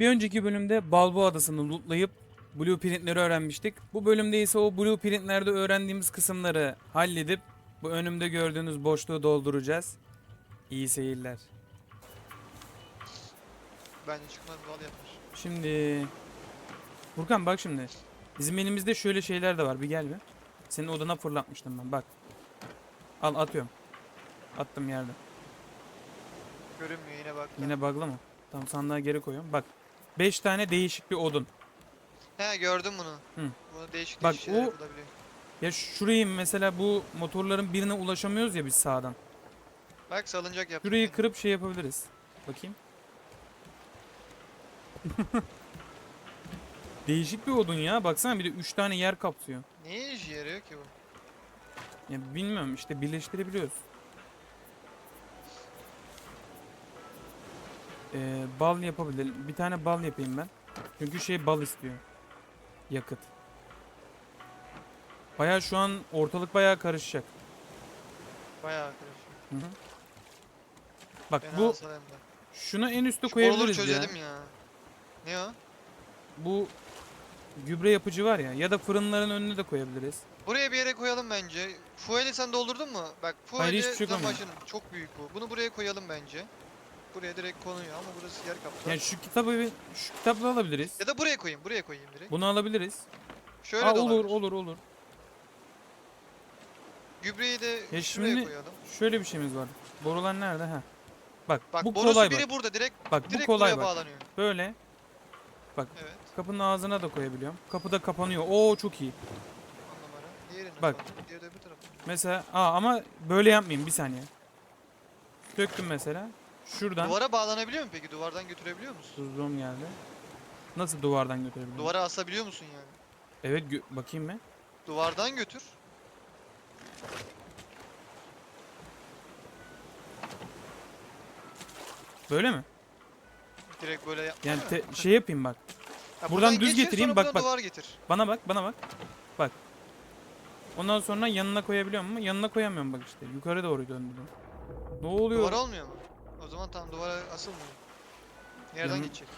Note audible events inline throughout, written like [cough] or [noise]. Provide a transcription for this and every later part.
Bir önceki bölümde Balboa Adası'nı lootlayıp blueprintleri öğrenmiştik. Bu bölümde ise o blueprintlerde öğrendiğimiz kısımları halledip bu önümde gördüğünüz boşluğu dolduracağız. İyi seyirler. Bence çıkmaz bal yapmış. Şimdi Furkan bak şimdi. Bizim elimizde şöyle şeyler de var. Bir gel bir. Senin odana fırlatmıştım ben. Bak. Al atıyorum. Attım yerde. Görünmüyor yine bak. Yine bug'lı mı? Tamam sandığa geri koyuyorum. Bak. 5 tane değişik bir odun. He gördüm bunu. Hı. Bunu değişik Bak, değişik şeyler o- yapılabiliyor. Ya şurayı mesela bu motorların birine ulaşamıyoruz ya biz sağdan. Bak salıncak yaptım. Şurayı yine. kırıp şey yapabiliriz. Bakayım. [laughs] Değişik bir odun ya. Baksana bir de 3 tane yer kapsıyor. Niye işe yarıyor ki bu? Ya bilmiyorum işte birleştirebiliyoruz. Ee, bal yapabilirim. Bir tane bal yapayım ben. Çünkü şey bal istiyor. Yakıt. Baya şu an ortalık baya karışacak. Bayağı arkadaşım. Hı hı. Bak Fena bu hasar hem de. şunu en üste Şu boruları koyabiliriz ya. çözelim ya. Ne o? Bu gübre yapıcı var ya ya da fırınların önüne de koyabiliriz. Buraya bir yere koyalım bence. Fuel'i sen doldurdun mu? Bak fuel'i hiçbir şey koymadım. çok büyük bu. Bunu buraya koyalım bence. Buraya direkt konuyor ama burası yer kaplar. Yani şu kitabı bir- şu kitapla alabiliriz. Ya da buraya koyayım, buraya koyayım direkt. Bunu alabiliriz. Şöyle Aa, de olur olabilir. olur olur. Gübreyi de Ya şuraya şimdi- koyalım. Şöyle bir şeyimiz var. Borular nerede? Ha. Bak, Bak bu borusu kolay biri bak. burada direkt Bak bu direkt kolay buraya bak. bağlanıyor. Böyle Evet. kapının ağzına da koyabiliyorum. Kapı da kapanıyor. Oo çok iyi. On numara. Bak. Diğeri de öbür tarafa. Mesela aa ama böyle yapmayayım bir saniye. Döktüm mesela. Şuradan Duvara bağlanabiliyor mu peki? Duvardan götürebiliyor musun? tuzluğum geldi. Nasıl duvardan götürebilirim? Duvara asabiliyor musun yani? Evet gö- bakayım mı? Duvardan götür. Böyle mi? Direkt böyle yap. Yani te- şey yapayım bak. Ya buradan düz geçir, getireyim, sonra bak, buradan bak. duvar getir. Bana bak, bana bak. Bak. Ondan sonra yanına koyabiliyor mu? Yanına koyamıyorum bak işte. Yukarı doğru döndürdüm. Ne oluyor? Duvar olmuyor mu? O zaman tam duvara asılmıyor. Yerden Yanı- gidecek.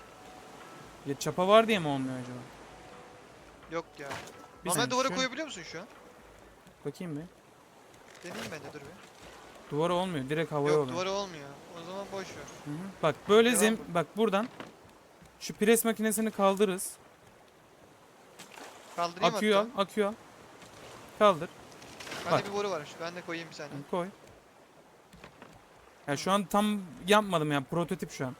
Ya çapa var diye mi olmuyor acaba? Yok ya. Bir Normal saniye, duvara şu- koyabiliyor musun şu an? Bakayım bir. Deneyeyim ben de dur bir. Duvara olmuyor. Direkt havaya Yok oluyor. duvara olmuyor. O zaman boş ver. Hı hı. Bak böyle Devam zem bu. bak buradan şu pres makinesini kaldırırız. Kaldırayım Aküyü al, hatta. aküyü al. Kaldır. Bende bak. bir boru var. Ben de koyayım bir saniye. Koy. Ya şu an tam yapmadım ya prototip şu an.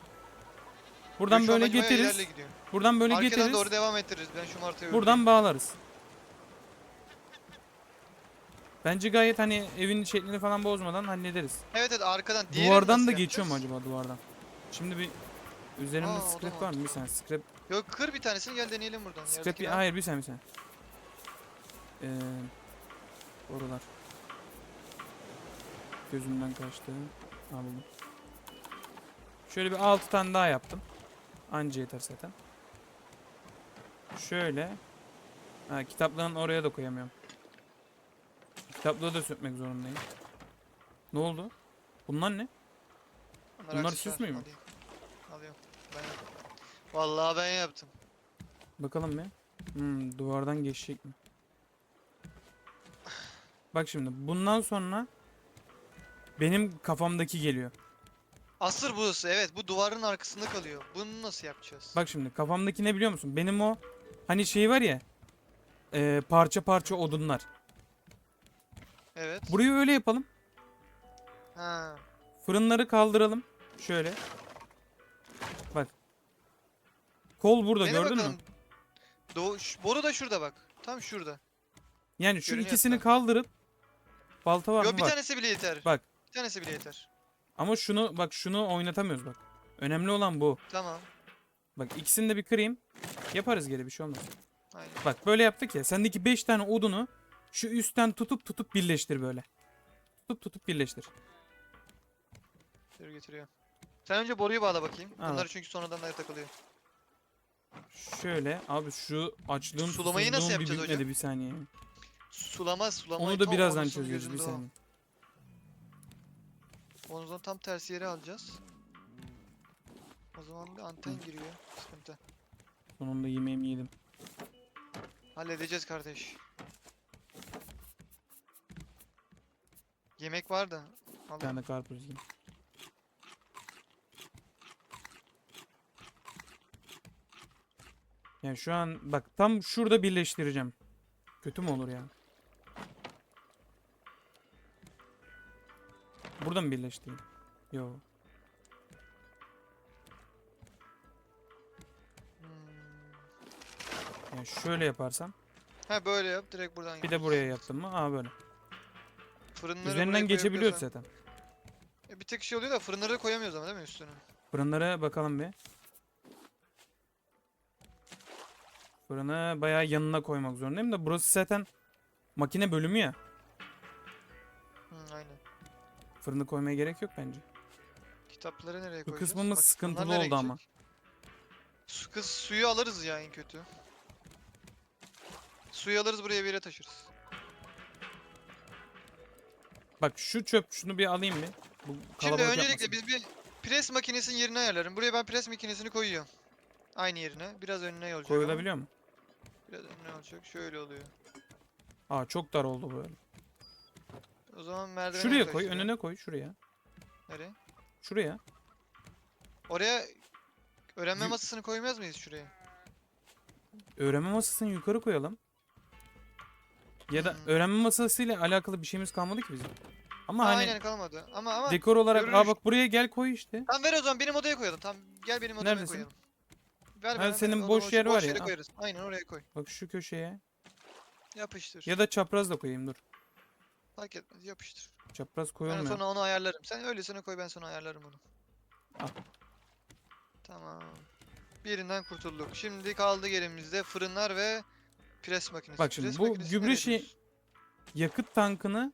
Buradan böyle getiririz. Buradan böyle Arkadan getiririz. doğru devam ettiririz. Ben şu martayı Buradan bağlarız. Bence gayet hani evin şeklini falan bozmadan hallederiz. Evet evet arkadan. Diğerini duvardan nasıl da geçiyor mu yapacağız? acaba duvardan? Şimdi bir üzerimde Aa, o da scrap var mı? Bir saniye scrap. Yok kır bir tanesini gel deneyelim buradan. Scrap Yerdekini bir, al. hayır bir saniye bir saniye. Ee, borular. Gözümden kaçtı. Ha buldum. Şöyle bir 6 tane daha yaptım. Anca yeter zaten. Şöyle. Ha, kitaplığın oraya da koyamıyorum. Kitaplığı da sökmek zorundayım. Ne oldu? Bunlar ne? bunlar aksesuar. süs müymüş? Alayım. Alıyorum. Ben yaptım. Vallahi ben yaptım. Bakalım bir. Hmm, duvardan geçecek mi? Bak şimdi bundan sonra benim kafamdaki geliyor. Asır burası evet bu duvarın arkasında kalıyor. Bunu nasıl yapacağız? Bak şimdi kafamdaki ne biliyor musun? Benim o hani şey var ya e, parça parça odunlar. Evet. Burayı öyle yapalım. Ha. Fırınları kaldıralım. Şöyle. Bak. Kol burada Dene gördün bakalım. mü? Doğu, boru da şurada bak. Tam şurada. Yani şu Görünüyor ikisini hatta. kaldırıp balta var Yok mı? bir Var. tanesi bile yeter. Bak. Bir tanesi bile yeter. Ama şunu bak şunu oynatamıyoruz bak. Önemli olan bu. Tamam. Bak ikisini de bir kırayım. Yaparız geri bir şey olmaz. Aynen. Bak böyle yaptık ya. Sendeki 5 tane odunu şu üstten tutup tutup birleştir böyle. Tutup tutup birleştir. Dur getiriyor. Sen önce boruyu bağla bakayım. Ha, Bunları çünkü sonradan da takılıyor. Şöyle abi şu açlığım Sulamayı nasıl bir yapacağız bitmedi hocam? bir saniye. Sulama sulama. Onu da birazdan çözüyoruz bir saniye. Onu zaman tam tersi yere alacağız. O zaman bir anten giriyor. Sıkıntı. Sonunda yemeğimi yedim. Halledeceğiz kardeş. Yemek var da. Bir Al. tane karpuz yiyeyim. Yani şu an bak tam şurada birleştireceğim. Kötü mü olur ya? Burada mı birleştireyim? Yo. Hmm. Yani şöyle yaparsam. Ha böyle yap direkt buradan Bir de buraya yaptım mı? Aa böyle. Fırınları Üzerinden geçebiliyoruz zaten. E, bir tek şey oluyor da fırınları da koyamıyoruz ama değil mi üstüne? Fırınlara bakalım bir. Fırını bayağı yanına koymak zorundayım da burası zaten makine bölümü ya. Hı, aynen. Fırını koymaya gerek yok bence. Kitapları nereye Bu koyacağız? kısmımız Bak, bunlar sıkıntılı nereye oldu ama. gidecek? Su, kız suyu alırız ya en kötü. Suyu alırız buraya bir yere taşırız. Bak şu çöp şunu bir alayım bir. Bu Şimdi kalabalık öncelikle yapmasın. biz bir pres makinesinin yerini ayarlarım. Buraya ben pres makinesini koyuyorum. Aynı yerine. Biraz önüne olacak ama Koyulabiliyor mu? Biraz önüne olacak. Şöyle oluyor. Aa çok dar oldu böyle. O zaman merdivene Şuraya koy, önüne koy, şuraya. Nereye? Şuraya. Oraya öğrenme Yü- masasını koymaz mıyız şuraya? Öğrenme masasını yukarı koyalım. Ya da Hmm. öğrenme masasıyla alakalı bir şeyimiz kalmadı ki bizim. Ama hani Aynen kalmadı. Ama ama dekor olarak aa görünüş- bak buraya gel koy işte. Tamam ver o zaman benim odaya koyalım. Tamam gel benim odama Neredesin? koyalım. Ver Ha, bana, senin odama boş şu yer var ya, yere al. koyarız. Aynen oraya koy. Bak şu köşeye. Yapıştır. Ya da çapraz da koyayım dur. Fark etmez yapıştır. Çapraz Ben koyulmuyor. sonra onu ayarlarım. Sen öylesine koy ben sonra ayarlarım onu. Al. Tamam. Birinden kurtulduk. Şimdi kaldı elimizde fırınlar ve pres makinesi. Bak şimdi Pres bu makinesini gübre nereye şey-? Yakıt tankını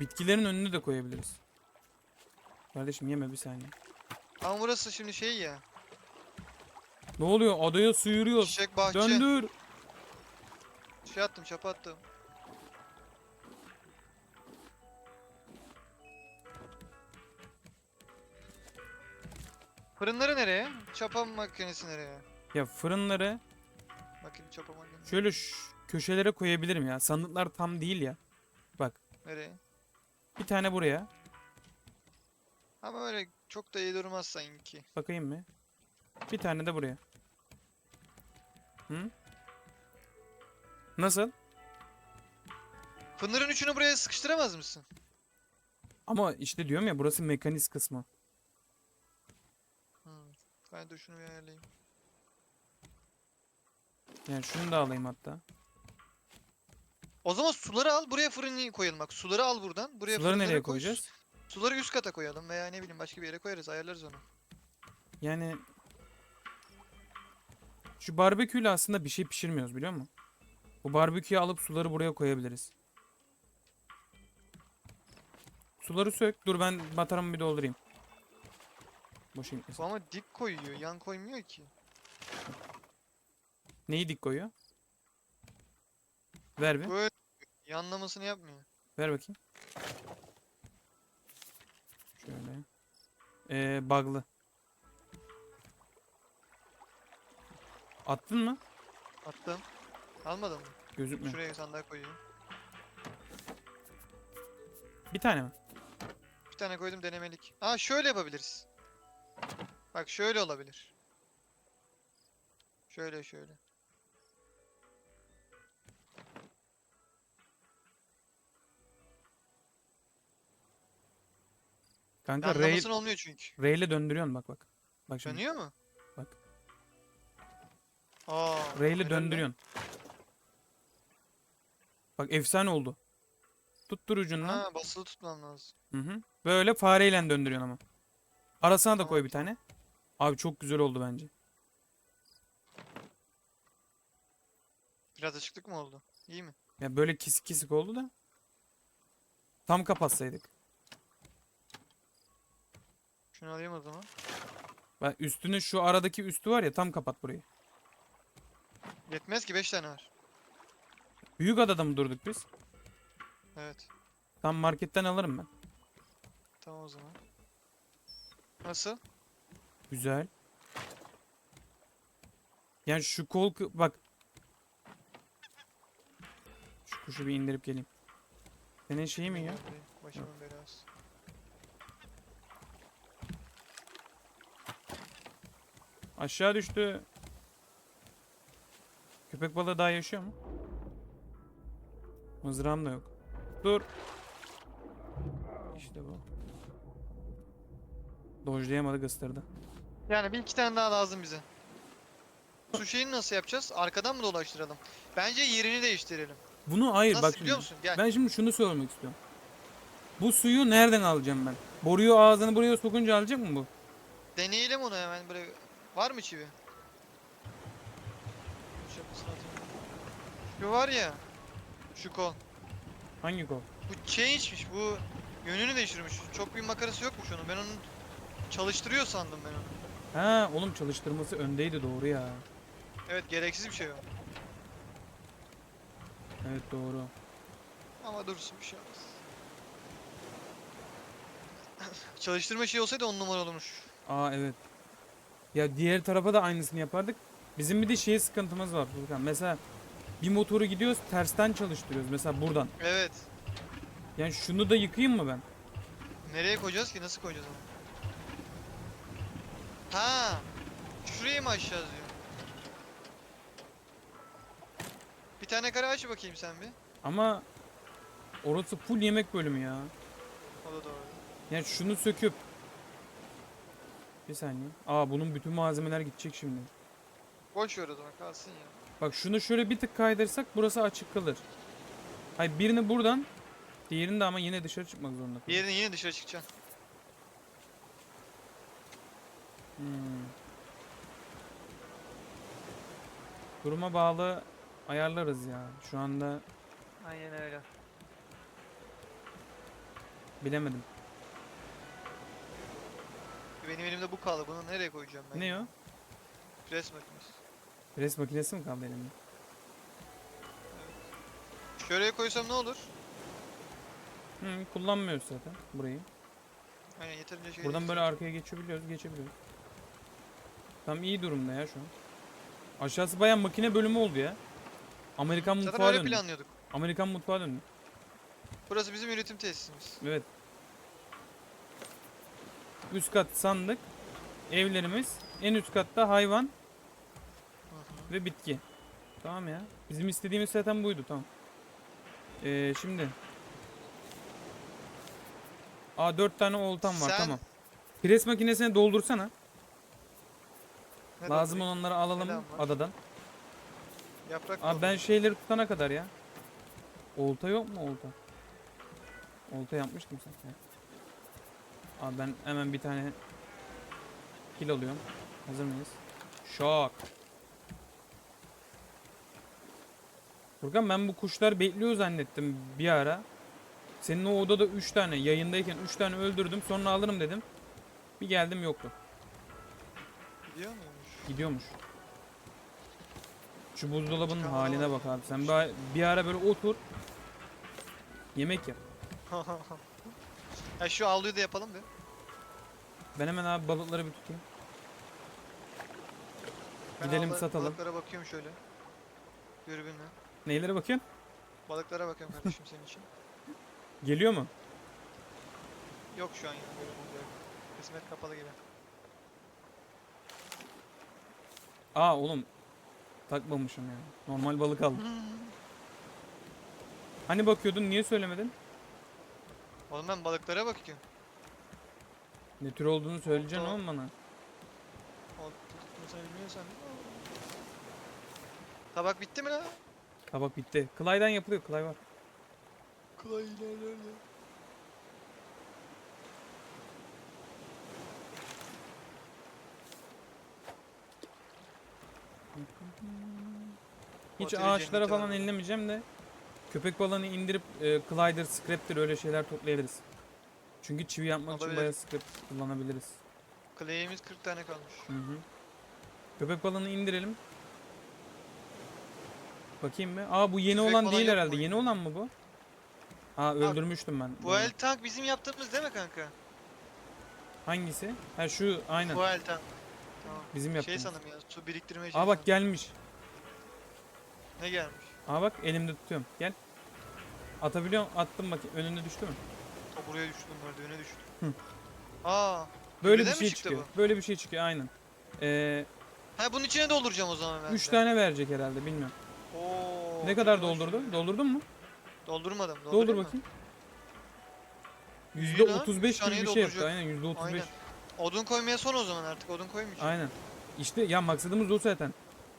bitkilerin önüne de koyabiliriz. Kardeşim yeme bir saniye. Ama burası şimdi şey ya. Ne oluyor? Adaya sıyırıyoruz. Çiçek bahçe. Döndür. Şey attım çapa attım. Fırınları nereye? Çapa makinesi nereye? Ya fırınları Makine çapa makinesi şöyle şu köşelere koyabilirim ya. Sandıklar tam değil ya. nereye? Bir tane buraya. Ama öyle çok da iyi durmaz sanki. Bakayım mı? Bir tane de buraya. Hı? Nasıl? Fınırın üçünü buraya sıkıştıramaz mısın? Ama işte diyorum ya burası mekaniz kısmı. Ben de şunu bir ayarlayayım. Yani şunu da alayım hatta. O zaman suları al buraya fırını koyalım bak. Suları al buradan. Buraya Suları fırınları nereye koy. koyacağız? Suları üst kata koyalım veya ne bileyim başka bir yere koyarız ayarlarız onu. Yani şu barbeküyle aslında bir şey pişirmiyoruz biliyor musun? Bu barbeküyü alıp suları buraya koyabiliriz. Suları sök. Dur ben bataramı bir doldurayım. Boşa Bu ama dik koyuyor yan koymuyor ki. Neyi dik koyuyor? Ver bir. Böyle yanlamasını yapmıyor. Ver bakayım. Şöyle. Ee, bug'lı. Attın mı? Attım. Almadın mı? Gözükmüyor. Şuraya sandığa koyayım. Bir tane mi? Bir tane koydum denemelik. Aa şöyle yapabiliriz. Bak şöyle olabilir. Şöyle şöyle. Kanka Ray, olmuyor çünkü. Ray ile döndürüyorsun bak bak. Bak şimdi. Dönüyor mu? Bak. Aa. Ray ile helal döndürüyorsun. Bak efsane oldu. Tuttur ucundan. Ha basılı tutmam lazım. Hı hı. Böyle fareyle döndürüyorsun ama. Arasına da koy bir tane. Abi çok güzel oldu bence. Biraz açıklık mı oldu? İyi mi? Ya böyle kesik kesik oldu da. Tam kapatsaydık. Şunu alayım o zaman. Bak üstünü şu aradaki üstü var ya tam kapat burayı. Yetmez ki 5 tane var. Büyük adada mı durduk biz? Evet. Tam marketten alırım ben. Tamam o zaman. Nasıl? Güzel. Yani şu kol bak. Şu kuşu bir indirip geleyim. Senin şeyi mi ya? Başımın belası. Aşağı düştü. Köpek balığı daha yaşıyor mu? Mızrağım da yok. Dur. İşte bu. Dojlayamadık ıstırdı. Yani bir iki tane daha lazım bize. Su şeyini nasıl yapacağız? Arkadan mı dolaştıralım? Bence yerini değiştirelim. Bunu hayır Nasıl bak biliyor musun? Gel. Ben şimdi şunu sormak istiyorum. Bu suyu nereden alacağım ben? Boruyu ağzını buraya sokunca alacak mı bu? Deneyelim onu hemen böyle. Var mı çivi? Şu var ya. Şu kol. Hangi kol? Bu change'miş. Bu yönünü değiştirmiş. Çok bir makarası yokmuş onun. Ben onun çalıştırıyor sandım ben onu. Ha oğlum çalıştırması öndeydi doğru ya. Evet gereksiz bir şey o. Evet doğru. Ama dursun bir şey olmaz. Çalıştırma şey olsaydı on numara olurmuş. Aa evet. Ya diğer tarafa da aynısını yapardık. Bizim bir de şey sıkıntımız var Furkan. Mesela bir motoru gidiyoruz tersten çalıştırıyoruz. Mesela buradan. Evet. Yani şunu da yıkayayım mı ben? Nereye koyacağız ki? Nasıl koyacağız onu? Ha, şuraya mı açacağız diyor. Bir tane kare aç bakayım sen bir. Ama orası full yemek bölümü ya. O da doğru. Yani şunu söküp bir saniye. Aa bunun bütün malzemeler gidecek şimdi. Boş ver o zaman kalsın ya. Bak şunu şöyle bir tık kaydırsak burası açık kalır. Hayır birini buradan diğerini de ama yine dışarı çıkmak zorunda. Diğerini yine dışarı çıkacaksın. Hmm. Duruma bağlı ayarlarız ya. Şu anda Aynen öyle. bilemedim. Benim elimde bu kaldı. Bunu nereye koyacağım ben? Ne o? Pres makinesi. Pres makinesi mi kaldı elimde? Şuraya koysam ne olur? Hı, kullanmıyoruz zaten burayı. Aynen yeterince şey Buradan değil. böyle arkaya geçebiliyoruz, geçebiliyoruz. Tam iyi durumda ya şu an. Aşağısı bayağı makine bölümü oldu ya. Amerikan Zaten mutfağı öyle döndü. planlıyorduk. Amerikan mutfağı döndü. Burası bizim üretim tesisimiz. Evet. Üst kat sandık. Evlerimiz. En üst katta hayvan ve bitki. Tamam ya. Bizim istediğimiz zaten buydu tamam. Ee, şimdi. Aa 4 tane oltam var Sen- tamam. Pres makinesine doldursana. Ne Lazım olanları alalım var? adadan. Yaprak Abi ben şeyleri tutana kadar ya. Olta yok mu olta? Olta yapmıştım sen. Evet. Abi ben hemen bir tane kil alıyorum. Hazır mıyız? Şok. Furkan ben bu kuşlar bekliyor zannettim bir ara. Senin o odada 3 tane yayındayken 3 tane öldürdüm sonra alırım dedim. Bir geldim yoktu. Gidiyor muymuş? Gidiyormuş. Şu buzdolabının haline bak abi. Sen bir, bir ara böyle otur. Yemek yap. [laughs] ya şu avluyu da yapalım bir. Ben hemen abi balıkları bir tutayım. Ben Gidelim avla- satalım. Balıklara bakıyorum şöyle. Dürbünle. Neylere bakıyorsun? Balıklara bakıyorum kardeşim senin için. Geliyor mu? Yok şu an yani böyle. Kısmet kapalı gibi. Aa oğlum. Takmamışım ya. Normal balık aldım. Hani bakıyordun niye söylemedin? Oğlum ben balıklara bakıyorum. Ne tür olduğunu söyleyeceksin Olta. oğlum bana. O bilmiyorsan. Tabak bitti mi lan? Tabak bitti. Klay'dan yapılıyor. Klay var. Kolay ilerlerle. Hiç Oteli ağaçlara falan var. ellemeyeceğim de köpek balığını indirip e, glider, scrap'tir öyle şeyler toplayabiliriz. Çünkü çivi yapmak için Olabilir. bayağı scrap kullanabiliriz. Clay'imiz 40 tane kalmış. Hı hı. Köpek balığını indirelim. Bakayım mı? Aa bu yeni Tüfek olan değil yok herhalde. mu Yeni olan mı bu? Aa öldürmüştüm ben. Bu el tank bizim yaptığımız değil mi kanka? Hangisi? Ha şu aynen. Bu el tank. Tamam. Bizim Şey yaptığımız. sandım ya su biriktirmeye Aa çalışıyorum. bak gelmiş. Ne gelmiş? Aa bak elimde tutuyorum. Gel. Atabiliyorum. Attım bak önüne düştü mü? O buraya düştü merdivene düştü. Hı. Aa. Böyle bir mi şey çıktı çıkıyor. Böyle bir şey çıkıyor aynen. Ee, Ha bunun içine dolduracağım o zaman ben 3 de. tane verecek herhalde bilmiyorum. Oo. ne kadar iyi lan doldurdu? şu. Doldurdun mu? Doldurmadım. Doldur doldurayım mı? bakayım. İyi %35 lan, gibi bir şey yaptı. dolduracak. Aynen %35. Aynen. Odun koymaya son o zaman artık odun koymayacağım. Aynen. İşte ya maksadımız o zaten.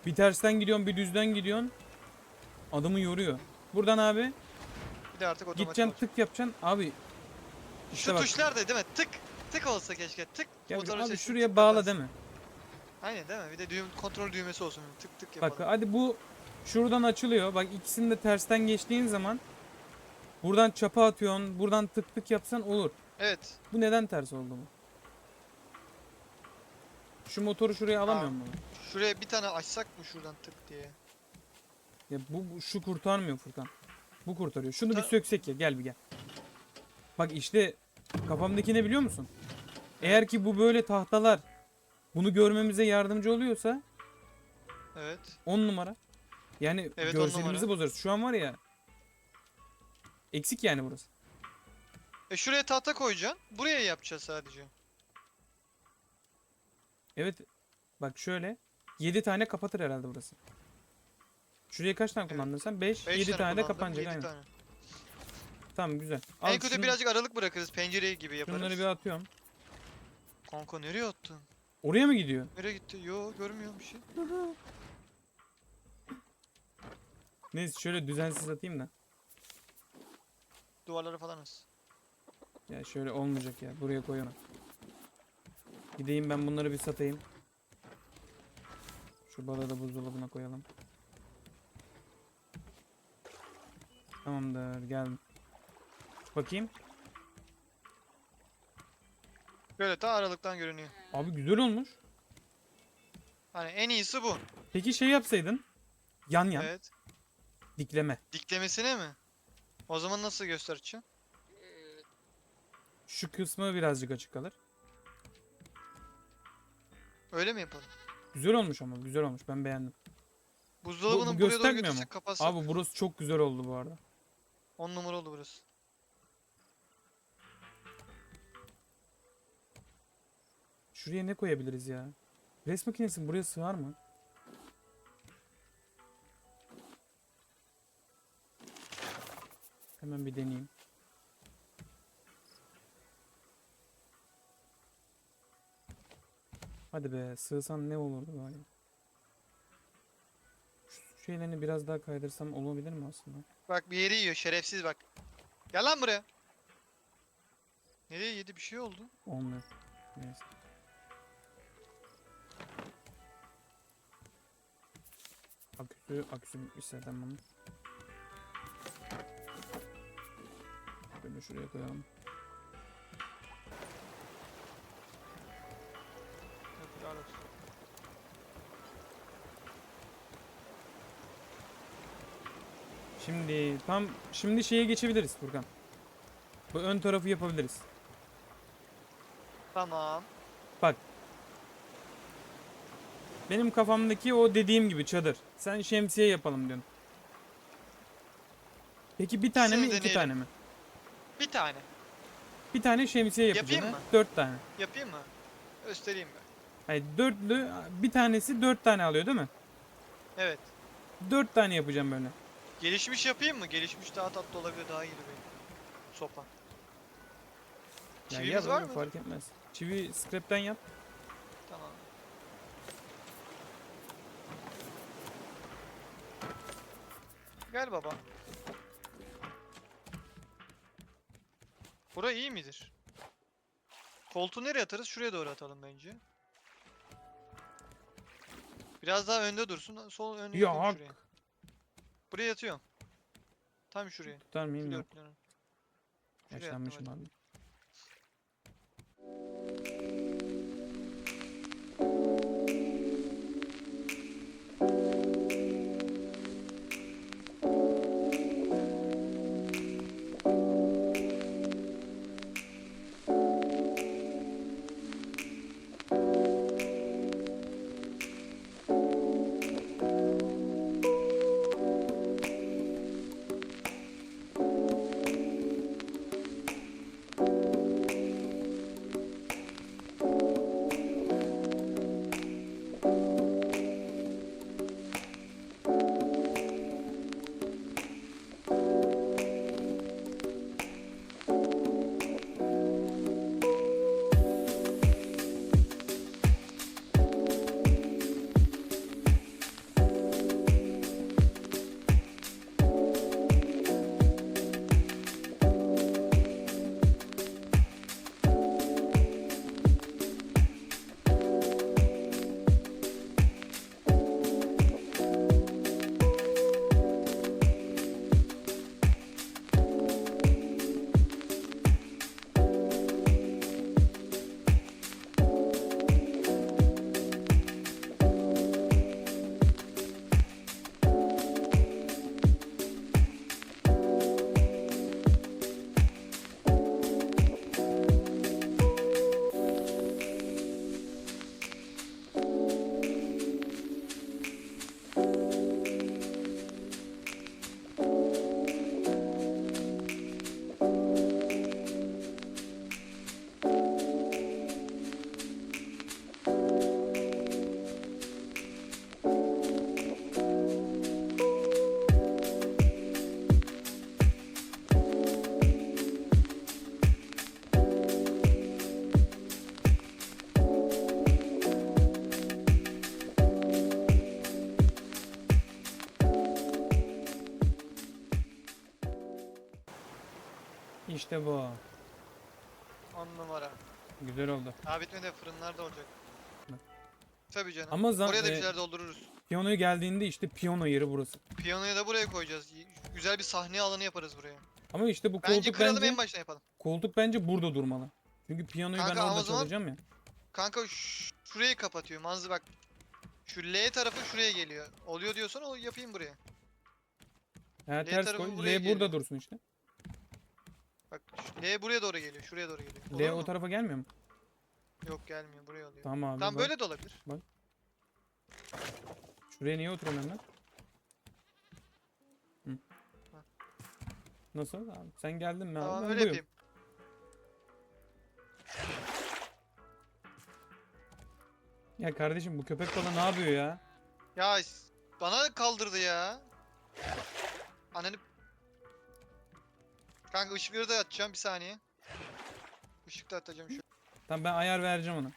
Bir tersten gidiyorsun, bir düzden gidiyorsun. Adamı yoruyor. Buradan abi Bir de artık otomatik gideceksin olacak. tık yapacaksın. Abi işte Şu bak. tuşlar da değil mi? Tık. Tık olsa keşke. Tık. Ya motoru abi şuraya tık bağla yaparsın. değil mi? Aynen değil mi? Bir de düğüm, kontrol düğmesi olsun. Tık tık yapalım. Bak hadi bu şuradan açılıyor. Bak ikisini de tersten geçtiğin zaman buradan çapa atıyorsun. Buradan tık tık yapsan olur. Evet. Bu neden ters oldu bu? Şu motoru şuraya alamıyorum bunu. Şuraya bir tane açsak mı şuradan tık diye? Ya bu, bu- şu kurtarmıyor Furkan. Bu kurtarıyor. Şunu bir Kurtar- söksek ya. Gel bir gel. Bak işte kafamdaki ne biliyor musun? Eğer ki bu böyle tahtalar bunu görmemize yardımcı oluyorsa Evet. 10 numara. Yani Evet, on görselimizi numara. bozarız. Şu an var ya eksik yani burası. E şuraya tahta koyacaksın. Buraya yapacağız sadece. Evet. Bak şöyle 7 tane kapatır herhalde burası. Şuraya kaç tane kullandın sen? 5, 5 7 tane de kapanacak aynen. tane. Tamam güzel. en kötü şunu- birazcık aralık bırakırız. Pencere gibi yaparız. şunları bir atıyorum. Kanka nereye attın? Oraya mı gidiyor? Nereye gitti? Yo görmüyorum bir şey. Neyse şöyle düzensiz atayım da. Duvarlara falan as. Ya şöyle olmayacak ya. Buraya koyamam. Gideyim ben bunları bir satayım. Şu balığı da buzdolabına koyalım. Tamamdır geldim. Bakayım. Böyle ta aralıktan görünüyor. Abi güzel olmuş. Hani en iyisi bu. Peki şey yapsaydın. Yan yan. Evet. Dikleme. Diklemesine mi? O zaman nasıl göstereceğim? Şu kısmı birazcık açık kalır. Öyle mi yapalım? Güzel olmuş ama güzel olmuş. Ben beğendim. Buzdolabını bu buraya doğru göstermiyor mu? götürsek kapatsak. Abi burası çok güzel oldu bu arada. 10 numara oldu burası. Şuraya ne koyabiliriz ya? Res makinesi buraya sığar mı? Hemen bir deneyeyim. Hadi be sığsan ne olurdu bari. Şu şeylerini biraz daha kaydırsam olabilir mi aslında? Bak bir yeri yiyor şerefsiz bak. Gel lan buraya. Nereye yedi bir şey oldu. Olmuyor. Neyse. Aküsü, aküsü bitmiş zaten bunun. Böyle şuraya koyalım. Şimdi tam şimdi şeye geçebiliriz Furkan. Bu ön tarafı yapabiliriz. Tamam. Bak. Benim kafamdaki o dediğim gibi çadır. Sen şemsiye yapalım diyorsun. Peki bir tane Siz mi iki deneyelim. tane mi? Bir tane. Bir tane şemsiye yapacağım. Yapayım mı? Dört tane. Yapayım mı? Göstereyim mi? Hayır dörtlü bir tanesi dört tane alıyor değil mi? Evet. Dört tane yapacağım böyle. Gelişmiş yapayım mı? Gelişmiş daha tatlı olabilir daha iyi benim. Sopa. Ya Çivimiz yap var mı? Fark etmez. Çivi scrap'ten yap. Tamam. Gel baba. Bura iyi midir? Koltuğu nereye atarız? Şuraya doğru atalım bence. Biraz daha önde dursun. Sol önde Ya yapayım hak. şuraya. Buraya yatıyorum. Tam şuraya. Tutar mıyım yok. Şuraya attım Yaşlanmışım hadi. abi. İşte bu. 10 numara. Güzel oldu. Daha bitmedi fırınlar da olacak. Hı. Tabii canım. Ama zan- Oraya da bir e, şeyler doldururuz. Piyanoya geldiğinde işte piyano yeri burası. Piyanoyu da buraya koyacağız. Y- Güzel bir sahne alanı yaparız buraya. Ama işte bu Bence koltuk kıralım bence, en baştan yapalım. koltuk bence burada durmalı. Çünkü piyanoyu Kanka, ben ama orada o zaman- çalacağım ya. Kanka ş- şurayı kapatıyor. Manzı bak. Şu L tarafı şuraya geliyor. Oluyor diyorsan o yapayım buraya. Ha, ters tarafı koy. L buraya burada geliyor. dursun işte. Bak şu L buraya doğru geliyor. Şuraya doğru geliyor. L o tarafa gelmiyor mu? Yok gelmiyor. Buraya oluyor. Tamam abi. Bak. böyle de olabilir. Şuraya niye oturuyorum ben? lan? Hı. Nasıl abi? Sen geldin mi abi? Tamam Ben öyle buyum. yapayım. Ya kardeşim bu köpek balığı ne yapıyor ya? Ya s- bana kaldırdı ya. Ananı... Kanka ışıkları da atacağım bir saniye. Işık da atacağım şu. Tamam ben ayar vereceğim ona.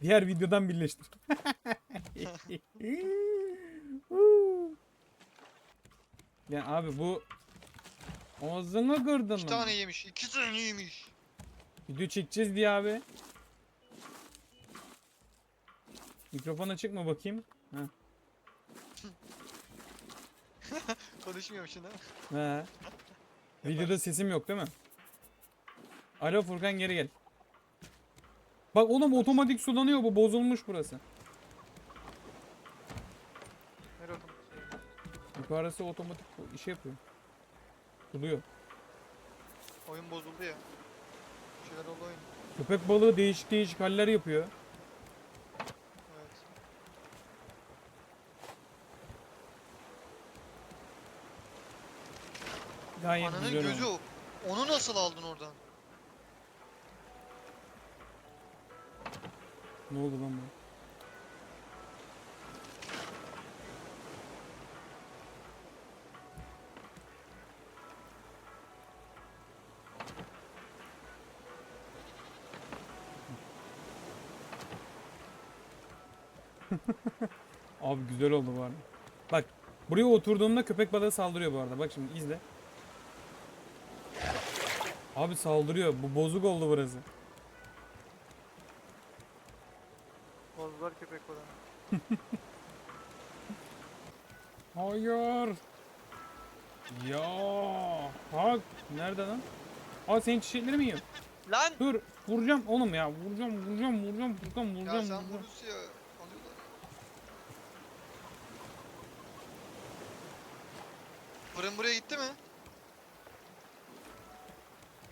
Diğer videodan birleştir. [laughs] ya abi bu ağzını kırdın İki lan. tane yemiş. iki tane yemiş. Video çekeceğiz diye abi. Mikrofon açık mı bakayım? Ha. [laughs] Konuşmuyormuşsun değil mi? Videoda sesim yok değil mi? Alo Furkan geri gel. Bak oğlum otomatik sulanıyor bu bozulmuş burası. Ver bakalım. Yukarısı otomatik iş yapıyor. Suluyor. Oyun bozuldu ya. Bir şeyler oldu oyun. Köpek balığı değişik değişik haller yapıyor. Evet. Gayet Ananın güzel gözü o. Onu nasıl aldın oradan? Ne oldu lan bu? [laughs] Abi güzel oldu bu arada. Bak buraya oturduğumda köpek balığı saldırıyor bu arada. Bak şimdi izle. Abi saldırıyor. Bu bozuk oldu burası. Bozdular köpek balığı. [laughs] Hayır. Ya. Bak. Nerede lan? Aa senin çiçekleri mi yiyor? Lan! Dur. Vuracağım oğlum ya. Vuracağım, vuracağım, vuracağım, Ya vuracağım. sen vuracağım. vurursun ya. Alıyorlar. Fırın buraya gitti mi?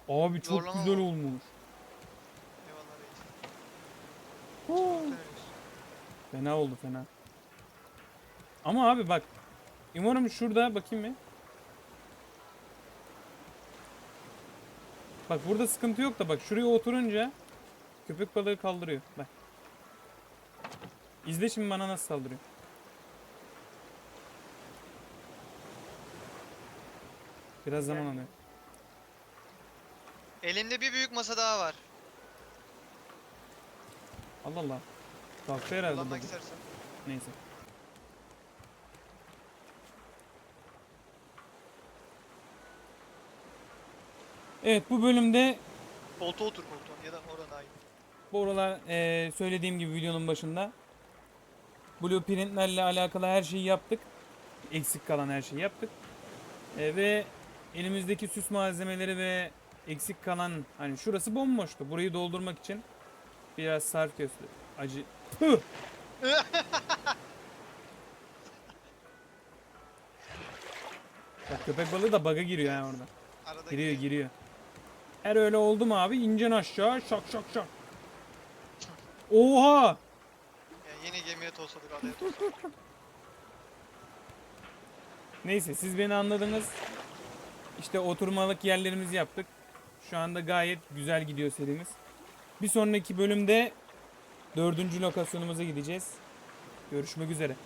Abi çok Zorlama güzel olmuş. Eyvallah reis. Oo. Dönüyoruz. Fena oldu fena. Ama abi bak. Umarım şurada bakayım mı? Bak burada sıkıntı yok da bak şuraya oturunca köpek balığı kaldırıyor. Bak. İzle şimdi bana nasıl saldırıyor. Biraz zaman alıyor. Elimde bir büyük masa daha var. Allah Allah. Kalktı herhalde. Kullanmak bu. istersen. Neyse. Evet bu bölümde Koltuğa otur koltuğa ya da orada daha iyi. bu oralar eee, söylediğim gibi videonun başında blueprintlerle alakalı her şeyi yaptık. Eksik kalan her şeyi yaptık. E, ve elimizdeki süs malzemeleri ve eksik kalan hani şurası bomboştu. Burayı doldurmak için biraz sarf göster. Acı. [laughs] Bak köpek balığı da baga giriyor ha orada. Arada Giriyor giriyor. Her öyle oldu mu abi incen aşağı şak şak şak. Oha! Ya yeni gemiye tosladık adaya tosladık. [laughs] Neyse siz beni anladınız. İşte oturmalık yerlerimizi yaptık. Şu anda gayet güzel gidiyor serimiz. Bir sonraki bölümde dördüncü lokasyonumuza gideceğiz. Görüşmek üzere.